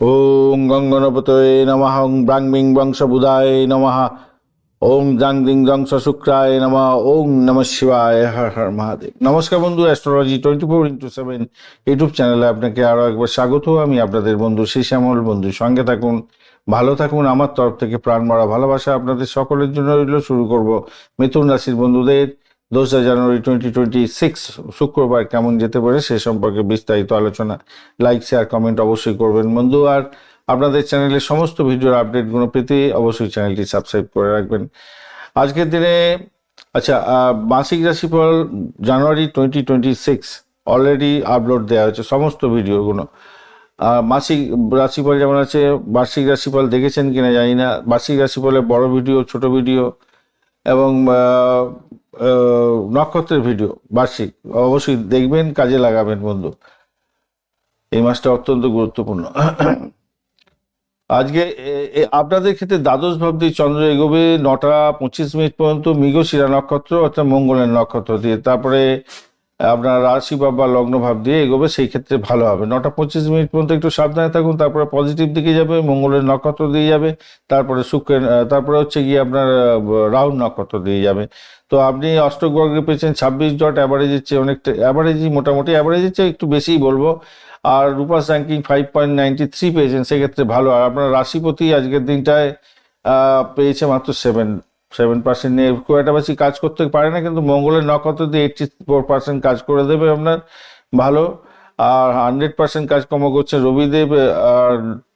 ওং গঙ্গনপতয়ে ব্রাংমিং বংশবুধায় নমঃ ওং জাং দিং জংস শুক্রায় নমঃ ওং নম শিবায় হর হর মহাদেব নমস্কার বন্ধু astrology twenty four into seven YouTube চ্যানেলে আপনাকে আরও একবার স্বাগত। আমি আপনাদের বন্ধু শ্রী শ্যামল বন্ধু, সঙ্গে থাকুন, ভালো থাকুন। আমার তরফ থেকে প্রাণ মারা ভালোবাসা আপনাদের সকলের জন্য রইল। শুরু করব মিথুন রাশির বন্ধুদের। দোসরা জানুয়ারি টোয়েন্টি টোয়েন্টি সিক্স শুক্রবার কেমন যেতে পারে সে সম্পর্কে বিস্তারিত আলোচনা। লাইক শেয়ার কমেন্ট অবশ্যই করবেন বন্ধু। আর আপনাদের চ্যানেলের সমস্ত ভিডিওর আপডেটগুলো পেতে অবশ্যই চ্যানেলটি সাবস্ক্রাইব করে রাখবেন। আজকের দিনে আচ্ছা মাসিক রাশিফল January twenty twenty six already upload দেওয়া হয়েছে সমস্ত ভিডিওগুলো। মাসিক রাশিফল যেমন আছে, বার্ষিক রাশিফল দেখেছেন কিনা জানি না। বার্ষিক রাশিফলে বড় ভিডিও, ছোট ভিডিও এবং নক্ষত্রের ভিডিও বার্ষিক। অবশ্যই দেখবেন, কাজে লাগাবেন বন্ধু। এই মাসটা অত্যন্ত গুরুত্বপূর্ণ। আজকে আপনাদের ক্ষেত্রে দ্বাদশ ভাব দিয়ে চন্দ্র এগোবে নটা পঁচিশ মিনিট পর্যন্ত। মৃগশিরা নক্ষত্র অর্থাৎ মঙ্গলের নক্ষত্র দিয়ে। তারপরে আপনার রাশি বা লগ্ন ভাব দিয়ে এগোবে, সেই ক্ষেত্রে ভালো হবে। নটা পঁচিশ মিনিট পর্যন্ত একটু সাবধানে থাকুন, তারপরে পজিটিভ দিকে যাবে, মঙ্গলের নক্ষত্র দিয়ে যাবে, তারপরে শুক্রের তারপরে হচ্ছে গিয়ে আপনার রাহুল নক্ষত্র দিয়ে যাবে। তো আপনি অষ্টক বর্গে পেয়েছেন ছাব্বিশ ডট অ্যাভারেজের চেয়ে অনেকটা অ্যাভারেজই মোটামুটি অ্যাভারেজের চেয়ে একটু বেশিই বলব। আর Rupa's ranking five point ninety three পেয়েছেন, সেক্ষেত্রে ভালো। আর আপনার রাশিপতি আজকের দিনটায় পেয়েছে মাত্র সেভেন সেভেন পার্সেন্ট নিয়ে খুব একটা বেশি কাজ করতে পারে না, কিন্তু মঙ্গলের নক্ষত্র দিয়ে এইটটি ফোর পার্সেন্ট কাজ করে দেবে আপনার ভালো। আর হান্ড্রেড পার্সেন্ট কাজকর্ম করছে রবিদেব, আর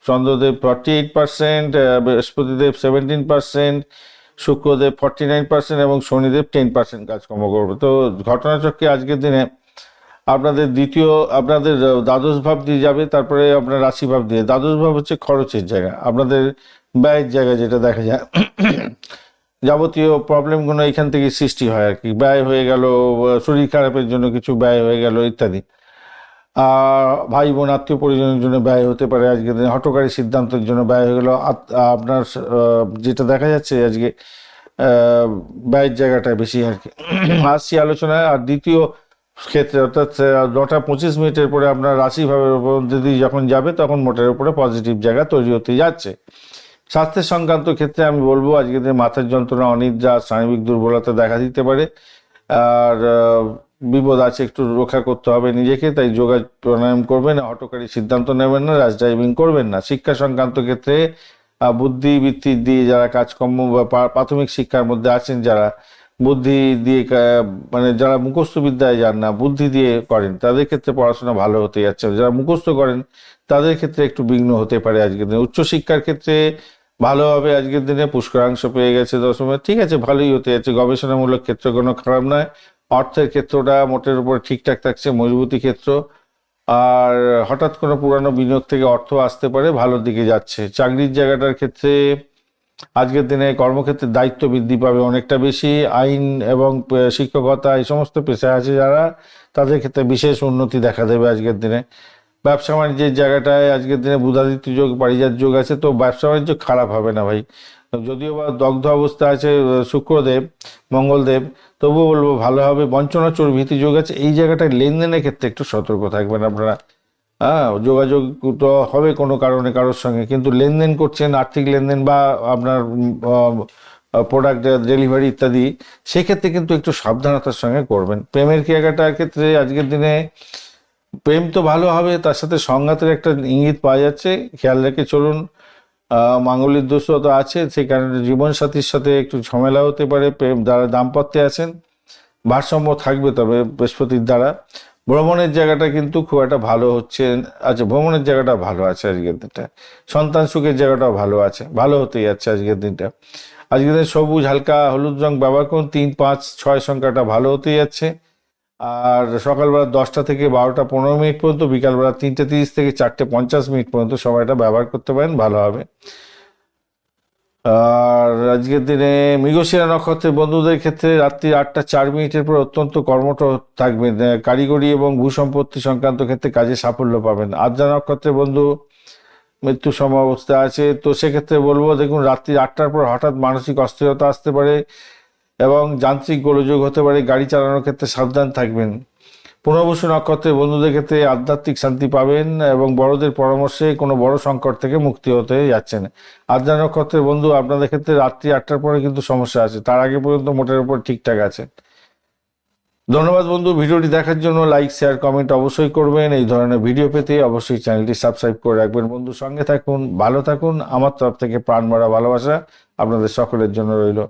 Chandradev forty eight percent Brihaspatidev seventeen percent Shukradev forty nine percent এবং শনিদেব টেন পার্সেন্ট কাজকর্ম করবে। তো ঘটনাচক্রে আজকের দিনে আপনাদের দ্বিতীয়, আপনাদের দ্বাদশ ভাব দিয়ে যাবে, তারপরে আপনার রাশি ভাব দিয়ে। দ্বাদশ ভাব হচ্ছে খরচের জায়গা, আপনাদের ব্যয়ের জায়গা যেটা দেখা যায়। যাবতীয় প্রবলেমগুলো এখান থেকে সৃষ্টি হয় আর কি। ব্যয় হয়ে গেল, শরীর খারাপের জন্য কিছু ব্যয় হয়ে গেল ইত্যাদি। ভাই বোন আত্মীয় পরিজনের জন্য ব্যয় হতে পারে আজকে দিনে হটকারী সিদ্ধান্তের জন্য ব্যয় হয়ে গেল। আপনার যেটা দেখা যাচ্ছে আজকে ব্যয়ের জায়গাটা বেশি আর কি। আসছি আলোচনায়। আর দ্বিতীয় ক্ষেত্রে, অর্থাৎ নটা পঁচিশ মিনিটের পরে আপনার রাশিভাবের উপর যদি যখন যাবে, তখন মোটের উপরে পজিটিভ জায়গা তৈরি হতে যাচ্ছে। স্বাস্থ্যের সংক্রান্ত ক্ষেত্রে আমি বলব, আজকে মাথার যন্ত্রণা, অনিদ্রা শারীরিক দুর্বলতা দেখা দিতে পারে। আর বিপদ আছে একটু রক্ষা করতে হবে নিজেকে, তাই যোগা প্রাণায়াম করবেন হটকারী সিদ্ধান্ত নেবেন না রাজ ড্রাইভিং করবেন না। শিক্ষা সংক্রান্ত ক্ষেত্রে বুদ্ধিবৃত্তি দিয়ে যারা কাজকর্ম বা প্রাথমিক শিক্ষার মধ্যে আছেন যারা, বুদ্ধি দিয়ে মানে যারা মুখস্থ বিদ্যায় যান না, বুদ্ধি দিয়ে করেন, তাদের ক্ষেত্রে পড়াশোনা ভালো হতে যাচ্ছে। যারা মুখস্থ করেন, তাদের ক্ষেত্রে একটু বিঘ্ন হতে পারে আজকের দিনে। উচ্চশিক্ষার ক্ষেত্রে ভালো হবে, আজকের দিনে পুষ্করাংশ পেয়ে গেছে দশমে। ঠিক আছে, ভালোই হতে যাচ্ছে। গবেষণামূলক ক্ষেত্র কোনো খারাপ নয়। অর্থের ক্ষেত্রটা মোটের উপর ঠিকঠাক থাকছে, মজবুতি ক্ষেত্র। আর হঠাৎ কোনো পুরানো বিনিয়োগ থেকে অর্থ আসতে পারে, ভালোর দিকে যাচ্ছে। চাকরির জায়গাটার ক্ষেত্রে আজকের দিনে কর্মক্ষেত্রে দায়িত্ব বৃদ্ধি পাবে অনেকটা বেশি। আইন এবং শিক্ষকতা, এই সমস্ত পেশায় আছে যারা, তাদের ক্ষেত্রে বিশেষ উন্নতি দেখা দেবে আজকের দিনে। ব্যবসা বাণিজ্যের জায়গাটায় আজকের দিনে বুধাদিত্য যোগ, পারিজাত যোগ আছে, তো ব্যবসা বাণিজ্য খারাপ হবে না ভাই। যদিও বা দগ্ধ অবস্থা আছে শুক্রদেব, মঙ্গলদেব, তবুও বলব ভালো হবে। বঞ্চনা চোর ভীতি যোগ আছে, এই জায়গাটায় লেনদেনের ক্ষেত্রে একটু সতর্ক থাকবেন আপনারা। হ্যাঁ যোগাযোগ তো হবে কোনো কারণে কারোর সঙ্গে, কিন্তু লেনদেন করছেন, আর্থিক লেনদেন বা আপনার প্রোডাক্ট ডেলিভারি ইত্যাদি, সেক্ষেত্রে কিন্তু একটু সাবধানতার সঙ্গে করবেন। প্রেমের জায়গাটার ক্ষেত্রে আজকের দিনে প্রেম তো ভালো হবে, তার সাথে সংঘাতের একটা ইঙ্গিত পাওয়া যাচ্ছে। খেয়াল রেখে চলুন মাঙ্গলিক দোষও তো আছে, সেই কারণে জীবনসাথীর সাথে একটু ঝামেলা হতে পারে, প্রেম দ্বারা দাম্পত্যে আছেন, ভারসাম্য থাকবে তবে বৃহস্পতির দ্বারা। ভ্রমণের জায়গাটা কিন্তু খুব একটা ভালো হচ্ছে আচ্ছা ভ্রমণের জায়গাটা ভালো আছে আজকের দিনটা, সন্তান সুখের জায়গাটাও ভালো আছে, ভালো হতে যাচ্ছে আজকের দিনটা। আজকের দিন সবুজ, হালকা, হলুদ রং ব্যবহার করুন, তিন, পাঁচ, ছয় সংখ্যাটা ভালো হতে যাচ্ছে। আর সকালবেলা দশটা থেকে বারোটা পনেরো মিনিট পর্যন্ত, বিকালবেলা তিনটে তিরিশ থেকে চারটে পঞ্চাশ মিনিট পর্যন্ত সময়টা ব্যবহার করতে পারেন, ভালো হবে। আর আজকের দিনে মৃগশিরা নক্ষত্রের বন্ধুদের ক্ষেত্রে রাত্রি আটটা চার মিনিটের পর অত্যন্ত কর্মঠ থাকবেন কারিগরি এবং ভূসম্পত্তি সংক্রান্ত ক্ষেত্রে কাজে সাফল্য পাবেন। আদ্রা নক্ষত্রের বন্ধু মৃত্যু সম অবস্থা আছে, তো সেক্ষেত্রে বলব, দেখুন, রাত্রি আটটার পর হঠাৎ মানসিক অস্থিরতা আসতে পারে। এবং যান্ত্রিক গোলযোগ হতে পারে, গাড়ি চালানোর ক্ষেত্রে সাবধান থাকবেন। পুনর্বসু নক্ষত্রের বন্ধুদের ক্ষেত্রে আধ্যাত্মিক শান্তি পাবেন এবং বড়দের পরামর্শে কোনো বড় সংকট থেকে মুক্তি হতে যাচ্ছেন। আদ্রা নক্ষত্রের বন্ধু আপনাদের ক্ষেত্রে রাত্রি আটটার পরে কিন্তু সমস্যা আছে, তার আগে পর্যন্ত মোটের উপর ঠিকঠাক আছে। ধন্যবাদ বন্ধু, ভিডিওটি দেখার জন্য লাইক, শেয়ার, কমেন্ট অবশ্যই করবেন। এই ধরনের ভিডিও পেতে অবশ্যই চ্যানেলটি সাবস্ক্রাইব করে রাখবেন বন্ধু। সঙ্গে থাকুন, ভালো থাকুন। আমার তরফ থেকে প্রাণ ভরা ভালোবাসা আপনাদের সকলের জন্য রইল।